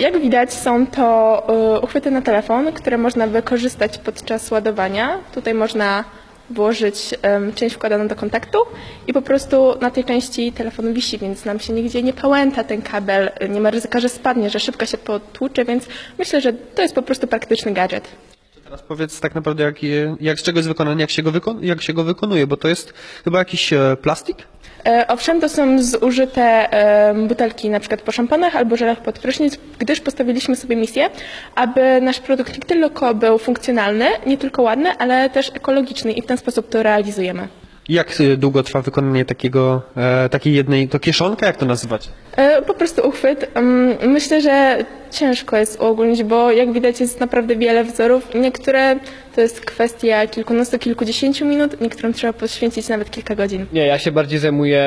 Jak widać, są to y, uchwyty na telefon, które można wykorzystać podczas ładowania. Tutaj można włożyć część wkładaną do kontaktu i po prostu na tej części telefon wisi, więc nam się nigdzie nie pałęta ten kabel, nie ma ryzyka, że spadnie, że szybko się potłucze, więc myślę, że to jest po prostu praktyczny gadżet. Teraz powiedz tak naprawdę, jak, jak z czego jest wykonany, jak się, go jak się go wykonuje, bo to jest chyba jakiś e, plastik? E, Owszem, to są zużyte butelki na przykład po szamponach albo żelach pod prysznic, gdyż postawiliśmy sobie misję, aby nasz produkt nie tylko był funkcjonalny, nie tylko ładny, ale też ekologiczny i w ten sposób to realizujemy. Jak e, długo trwa wykonanie takiego, e, takiej jednej, to kieszonka, jak to nazywać? E, Po prostu uchwyt. Myślę, że ciężko jest uogólnić, bo jak widać jest naprawdę wiele wzorów. Niektóre to jest kwestia kilkunastu, kilkudziesięciu minut, niektórym trzeba poświęcić nawet kilka godzin. Nie, ja się bardziej zajmuję,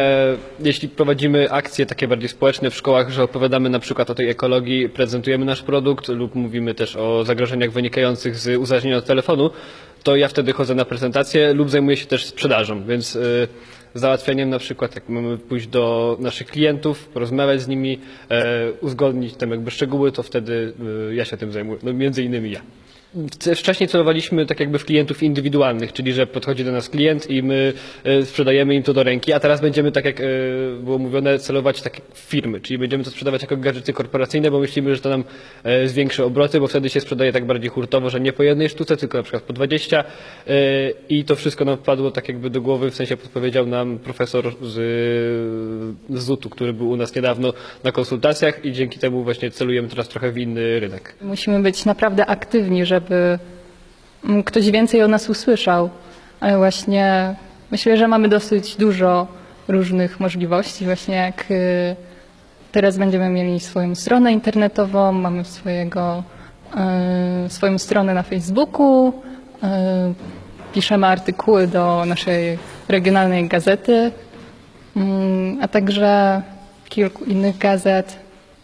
jeśli prowadzimy akcje takie bardziej społeczne w szkołach, że opowiadamy na przykład o tej ekologii, prezentujemy nasz produkt lub mówimy też o zagrożeniach wynikających z uzależnienia od telefonu, to ja wtedy chodzę na prezentację lub zajmuję się też sprzedażą, więc y, załatwianiem na przykład, jak mamy pójść do naszych klientów, porozmawiać z nimi, e, uzgodnić tam jakby szczegóły, to wtedy y, ja się tym zajmuję, no między innymi ja. Wcześniej celowaliśmy tak jakby w klientów indywidualnych, czyli że podchodzi do nas klient i my e, sprzedajemy im to do ręki, a teraz będziemy, tak jak e, było mówione, celować tak w firmy, czyli będziemy to sprzedawać jako gadżety korporacyjne, bo myślimy, że to nam e, zwiększy obroty, bo wtedy się sprzedaje tak bardziej hurtowo, że nie po jednej sztuce, tylko na przykład po 20 e, i to wszystko nam wpadło tak jakby do głowy, w sensie podpowiedział nam profesor z, z ZUT-u, który był u nas niedawno na konsultacjach i dzięki temu właśnie celujemy teraz trochę w inny rynek. Musimy być naprawdę aktywni, żeby mm, ktoś więcej o nas usłyszał. Ale właśnie myślę, że mamy dosyć dużo różnych możliwości. Właśnie jak y, teraz będziemy mieli swoją stronę internetową, mamy swojego, y, swoją stronę na Facebooku, y, piszemy artykuły do naszej regionalnej gazety, mm, a także kilku innych gazet.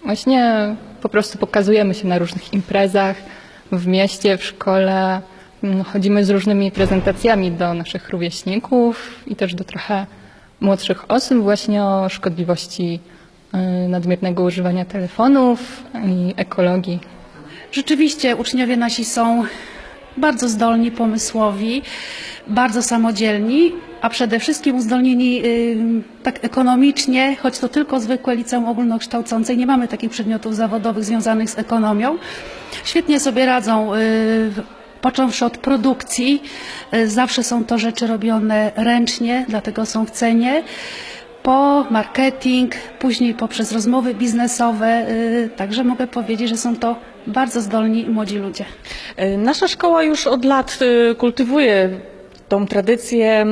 Właśnie po prostu pokazujemy się na różnych imprezach w mieście, w szkole. Mm, Chodzimy z różnymi prezentacjami do naszych rówieśników i też do trochę młodszych osób właśnie o szkodliwości y, nadmiernego używania telefonów i ekologii. Rzeczywiście uczniowie nasi są bardzo zdolni, pomysłowi, bardzo samodzielni, a przede wszystkim uzdolnieni y, tak ekonomicznie, choć to tylko zwykłe liceum ogólnokształcące nie mamy takich przedmiotów zawodowych związanych z ekonomią. Świetnie sobie radzą, y, począwszy od produkcji. Y, zawsze są to rzeczy robione ręcznie, dlatego są w cenie po marketing, później poprzez rozmowy biznesowe. y, Także mogę powiedzieć, że są to bardzo zdolni młodzi ludzie. E, Nasza szkoła już od lat kultywuje tą tradycję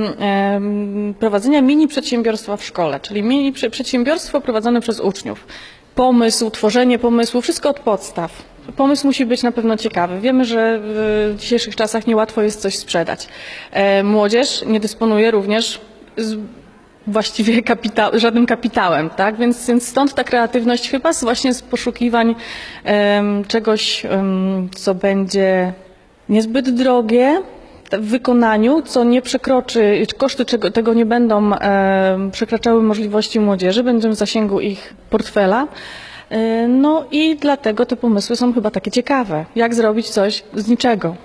prowadzenia mini przedsiębiorstwa w szkole, czyli mini prze- przedsiębiorstwo prowadzone przez uczniów. Pomysł, tworzenie pomysłu, wszystko od podstaw. Pomysł musi być na pewno ciekawy. Wiemy, że w dzisiejszych czasach niełatwo jest coś sprzedać. E, Młodzież nie dysponuje również właściwie kapita żadnym kapitałem, tak? Więc, więc stąd ta kreatywność chyba z, właśnie z poszukiwań em, czegoś, em, co będzie niezbyt drogie w wykonaniu, co nie przekroczy, koszty tego nie będą em, przekraczały możliwości młodzieży, będą w zasięgu ich portfela. E, No i dlatego te pomysły są chyba takie ciekawe. Jak zrobić coś z niczego?